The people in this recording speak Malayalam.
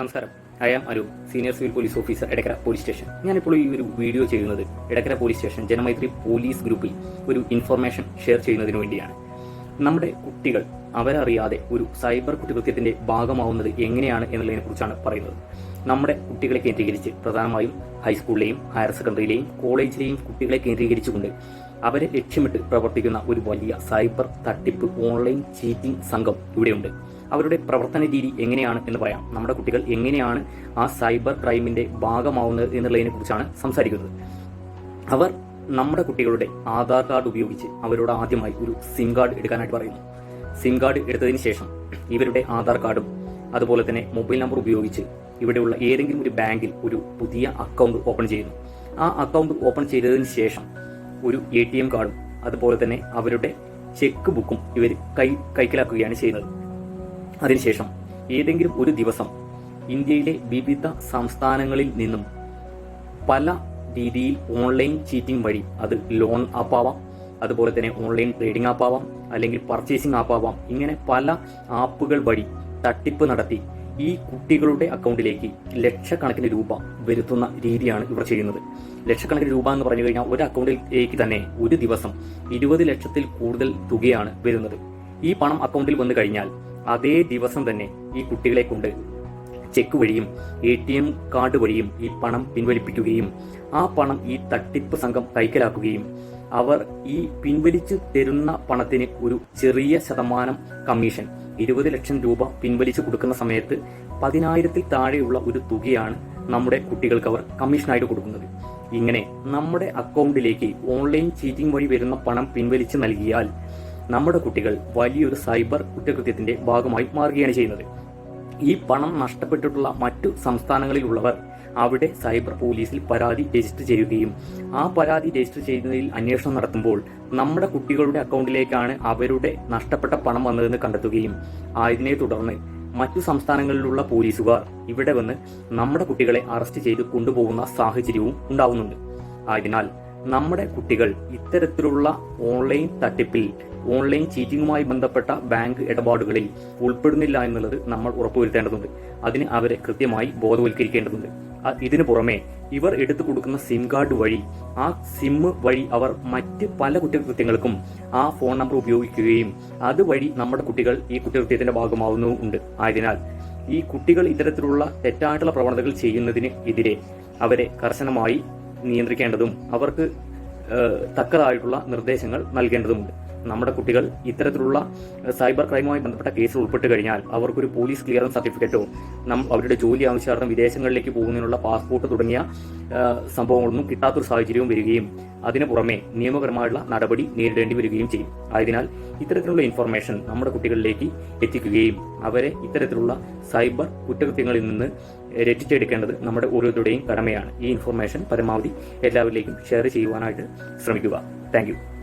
നമസ്കാരം. I am senior civil police officer Edakkara police station ഞാനിപ്പോൾ ഈ ഒരു വീഡിയോ ചെയ്യുന്നത് Edakkara police station Janamaithri police ഗ്രൂപ്പിൽ ഒരു ഇൻഫർമേഷൻ ഷെയർ ചെയ്യുന്നതിന് വേണ്ടിയാണ്. നമ്മുടെ കുട്ടികൾ അവരറിയാതെ ഒരു സൈബർ കുറ്റകൃത്യത്തിന്റെ ഭാഗമാവുന്നത് എങ്ങനെയാണ് എന്നുള്ളതിനെ കുറിച്ചാണ് പറയുന്നത്. നമ്മുടെ കുട്ടികളെ കേന്ദ്രീകരിച്ച് പ്രധാനമായും ഹൈസ്കൂളിലെയും ഹയർ സെക്കൻഡറിയിലെയും കോളേജിലെയും കുട്ടികളെ കേന്ദ്രീകരിച്ചുകൊണ്ട് അവരെ ലക്ഷ്യമിട്ട് പ്രവർത്തിക്കുന്ന ഒരു വലിയ സൈബർ തട്ടിപ്പ് ഓൺലൈൻ ചീറ്റിംഗ് സംഘം ഇവിടെയുണ്ട്. അവരുടെ പ്രവർത്തന രീതി എങ്ങനെയാണ് എന്ന് പറയാം. നമ്മുടെ കുട്ടികൾ എങ്ങനെയാണ് ആ സൈബർ ക്രൈമിന്റെ ഭാഗമാവുന്നത് എന്നുള്ളതിനെ കുറിച്ചാണ് സംസാരിക്കുന്നത്. അവർ നമ്മുടെ കുട്ടികളുടെ ആധാർ കാർഡ് ഉപയോഗിച്ച് അവരോട് ആദ്യമായി ഒരു സിം കാർഡ് എടുക്കാനായിട്ട് പറയുന്നു. സിം കാർഡ് എടുത്തതിന് ശേഷം ഇവരുടെ ആധാർ കാർഡും അതുപോലെ തന്നെ മൊബൈൽ നമ്പർ ഉപയോഗിച്ച് ഇവിടെയുള്ള ഏതെങ്കിലും ഒരു ബാങ്കിൽ ഒരു പുതിയ അക്കൗണ്ട് ഓപ്പൺ ചെയ്യുന്നു. ആ അക്കൗണ്ട് ഓപ്പൺ ചെയ്തതിന് ശേഷം ഒരു എ ടി എം കാർഡും അതുപോലെ തന്നെ അവരുടെ ചെക്ക് ബുക്കും ഇവർ കൈ കൈക്കലാക്കുകയാണ് ചെയ്യുന്നത്. അതിനുശേഷം ഏതെങ്കിലും ഒരു ദിവസം ഇന്ത്യയിലെ വിവിധ സംസ്ഥാനങ്ങളിൽ നിന്നും പല രീതിയിൽ ഓൺലൈൻ ചീറ്റിംഗ് വഴി അത് ലോൺ ആപ്പാവാം അതുപോലെ തന്നെ ഓൺലൈൻ ട്രേഡിംഗ് ആപ്പാവാം അല്ലെങ്കിൽ പർച്ചേസിംഗ് ആപ്പാവാം ഇങ്ങനെ പല ആപ്പുകൾ വഴി തട്ടിപ്പ് നടത്തി ഈ കുട്ടികളുടെ അക്കൗണ്ടിലേക്ക് ലക്ഷക്കണക്കിന് രൂപ വരുത്തുന്ന രീതിയാണ് ഇവർ ചെയ്യുന്നത്. ലക്ഷക്കണക്കിന് രൂപ എന്ന് പറഞ്ഞു കഴിഞ്ഞാൽ ഒരു അക്കൗണ്ടിലേക്ക് തന്നെ ഒരു ദിവസം ഇരുപത് ലക്ഷത്തിൽ കൂടുതൽ തുകയാണ് വരുന്നത്. ഈ പണം അക്കൗണ്ടിൽ വന്നു കഴിഞ്ഞാൽ അതേ ദിവസം തന്നെ ഈ കുട്ടികളെ കൊണ്ട് ചെക്ക് വഴിയും എ ടി എം കാർഡ് വഴിയും ഈ പണം പിൻവലിപ്പിക്കുകയും ആ പണം ഈ തട്ടിപ്പ് സംഘം കൈക്കലാക്കുകയും അവർ ഈ പിൻവലിച്ചു തരുന്ന പണത്തിന് ഒരു ചെറിയ ശതമാനം കമ്മീഷൻ ഇരുപത് ലക്ഷം രൂപ പിൻവലിച്ചു കൊടുക്കുന്ന സമയത്ത് പതിനായിരത്തിൽ താഴെയുള്ള ഒരു തുകയാണ് നമ്മുടെ കുട്ടികൾക്ക് അവർ കമ്മീഷനായിട്ട് കൊടുക്കുന്നത്. ഇങ്ങനെ നമ്മുടെ അക്കൗണ്ടിലേക്ക് ഓൺലൈൻ ചീറ്റിംഗ് വഴി വരുന്ന പണം പിൻവലിച്ച് നൽകിയാൽ നമ്മുടെ കുട്ടികൾ വലിയൊരു സൈബർ കുറ്റകൃത്യത്തിന്റെ ഭാഗമായി മാറുകയാണ് ചെയ്യുന്നത്. ഈ പണം നഷ്ടപ്പെട്ടിട്ടുള്ള മറ്റു സംസ്ഥാനങ്ങളിലുള്ളവർ അവിടെ സൈബർ പോലീസിൽ പരാതി രജിസ്റ്റർ ചെയ്യുകയും ആ പരാതി രജിസ്റ്റർ ചെയ്യുന്നതിൽ അന്വേഷണം നടത്തുമ്പോൾ നമ്മുടെ കുട്ടികളുടെ അക്കൗണ്ടിലേക്കാണ് അവരുടെ നഷ്ടപ്പെട്ട പണം വന്നതെന്ന് കണ്ടെത്തുകയും ആയതിനെ തുടർന്ന് മറ്റു സംസ്ഥാനങ്ങളിലുള്ള പോലീസുകാർ ഇവിടെ വന്ന് നമ്മുടെ കുട്ടികളെ അറസ്റ്റ് ചെയ്ത് കൊണ്ടുപോകുന്ന സാഹചര്യവും ഉണ്ടാവുന്നുണ്ട്. ആയതിനാൽ നമ്മുടെ കുട്ടികൾ ഇത്തരത്തിലുള്ള ഓൺലൈൻ തട്ടിപ്പിൽ ഓൺലൈൻ ചീറ്റിംഗുമായി ബന്ധപ്പെട്ട ബാങ്ക് ഇടപാടുകളിൽ ഉൾപ്പെടുന്നില്ല എന്നുള്ളത് നമ്മൾ ഉറപ്പുവരുത്തേണ്ടതുണ്ട്. അതിന് അവരെ കൃത്യമായി ബോധവൽക്കരിക്കേണ്ടതുണ്ട്. ഇതിനു പുറമെ ഇവർ എടുത്തു കൊടുക്കുന്ന സിം കാർഡ് വഴി ആ സിം വഴി അവർ മറ്റ് പല കുറ്റകൃത്യങ്ങൾക്കും ആ ഫോൺ നമ്പർ ഉപയോഗിക്കുകയും അതുവഴി നമ്മുടെ കുട്ടികൾ ഈ കുറ്റകൃത്യത്തിന്റെ ഭാഗമാവുന്നുമുണ്ട് ആയതിനാൽ ഈ കുട്ടികൾ ഇത്തരത്തിലുള്ള തെറ്റായിട്ടുള്ള പ്രവണതകൾ ചെയ്യുന്നതിന് എതിരെ അവരെ കർശനമായി നിയന്ത്രിക്കേണ്ടതും അവർക്ക് തക്കതായിട്ടുള്ള നിർദ്ദേശങ്ങൾ നൽകേണ്ടതുമുണ്ട്. നമ്മുടെ കുട്ടികൾ ഇത്തരത്തിലുള്ള സൈബർ ക്രൈമുമായി ബന്ധപ്പെട്ട കേസിൽ ഉൾപ്പെട്ട് കഴിഞ്ഞാൽ അവർക്കൊരു പോലീസ് ക്ലിയറൻസ് സർട്ടിഫിക്കറ്റോ നം അവരുടെ ജോലി ആവശ്യാർത്ഥം വിദേശങ്ങളിലേക്ക് പോകുന്നതിനുള്ള പാസ്പോർട്ട് തുടങ്ങിയ സംഭവങ്ങളൊന്നും കിട്ടാത്തൊരു സാഹചര്യവും വരികയും അതിനു പുറമെ നിയമപരമായുള്ള നടപടി നേരിടേണ്ടി വരികയും ചെയ്യും. ആയതിനാൽ ഇത്തരത്തിലുള്ള ഇൻഫർമേഷൻ നമ്മുടെ കുട്ടികളിലേക്ക് എത്തിക്കുകയും അവരെ ഇത്തരത്തിലുള്ള സൈബർ കുറ്റകൃത്യങ്ങളിൽ നിന്ന് രക്ഷിച്ചെടുക്കേണ്ടത് നമ്മുടെ ഓരോരുത്തരുടെയും കടമയാണ്. ഈ ഇൻഫർമേഷൻ പരമാവധി എല്ലാവരിലേക്കും ഷെയർ ചെയ്യുവാനായിട്ട് ശ്രമിക്കുക. താങ്ക്